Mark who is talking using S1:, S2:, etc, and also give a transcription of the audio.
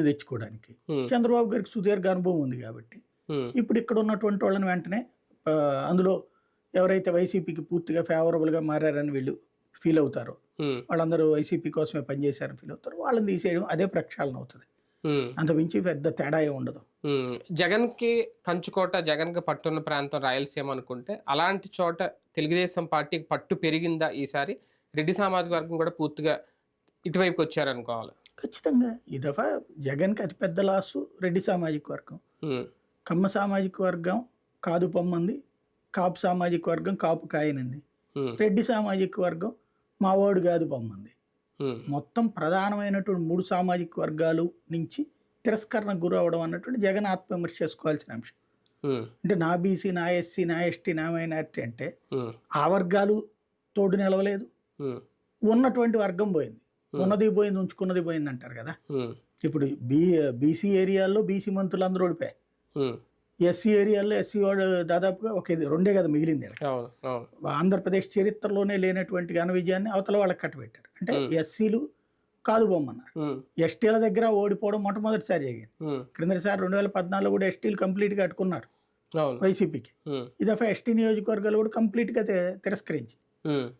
S1: తెచ్చుకోవడానికి. చంద్రబాబు గారికి సుదీర్ఘ అనుభవం ఉంది కాబట్టి. ఇప్పుడు ఇక్కడ ఉన్నటువంటి వాళ్ళని వెంటనే అందులో ఎవరైతే వైసీపీకి పూర్తిగా ఫేవరబుల్గా మారారని వీళ్ళు ఫీల్ అవుతారో వాళ్ళందరూ వైసీపీ కోసమే పనిచేశారని ఫీల్ అవుతారు వాళ్ళని తీసేయడం అదే ప్రక్షాళన అవుతుంది. అంత మించి పెద్ద తేడా ఉండదు.
S2: ఉమ్. జగన్కి కంచుకోట జగన్కి పట్టున్న ప్రాంతం రాయలసీమ అనుకుంటే అలాంటి చోట తెలుగుదేశం పార్టీకి పట్టు పెరిగిందా ఈసారి? రెడ్డి సామాజిక వర్గం కూడా పూర్తిగా ఇటువైపుకి వచ్చారనుకోవాలి.
S1: ఖచ్చితంగా. ఈ దఫా జగన్కి అతిపెద్ద లాసు రెడ్డి సామాజిక వర్గం. కమ్మ సామాజిక వర్గం కాదు పొమ్మంది కాపు సామాజిక వర్గం కాపు కాయనింది. రెడ్డి సామాజిక వర్గం మావాడు కాదు పొమ్మంది మొత్తం ప్రధానమైనటువంటి మూడు సామాజిక వర్గాలు నుంచి తిరస్కరణకు గురి అవ్వడం అన్నటువంటి జగన్ ఆత్మవిమర్శ చేసుకోవాల్సిన అంశం. అంటే నా బీసీ నా ఎస్సీ నా ఎస్టీ నా మైనార్టీ అంటే ఆ వర్గాలు తోడు నిలవలేదు. ఉన్నటువంటి వర్గం పోయింది. ఉన్నది పోయింది ఉంచుకున్నది పోయింది అంటారు కదా. ఇప్పుడు బీ బీసీ ఏరియాల్లో బీసీ మంత్రులు అందరూ ఓడిపోయాయి. ఎస్సీ ఏరియాల్లో ఎస్సీ వాడు దాదాపుగా ఒక ఇది రెండే కదా మిగిలింది ఆంధ్రప్రదేశ్ చరిత్రలోనే లేనటువంటి ఘన విజయాన్ని అవతల వాళ్ళకి కట్టబెట్టారు. అంటే ఎస్సీలు కాదు బొమ్మన్నారు ఎస్టీల దగ్గర ఓడిపోవడం మొట్టమొదటిసారి జరిగింది. క్రిందటిసారి రెండు వేల పద్నాలుగులో కూడా ఎస్టీలు కంప్లీట్గా కట్టుకున్నారు. వైసీపీకి.
S2: ఉమ్,
S1: ఈ దఫా ఎస్టీ నియోజకవర్గాలు కూడా కంప్లీట్గా తి- తిరస్కరించి
S2: ఉమ్,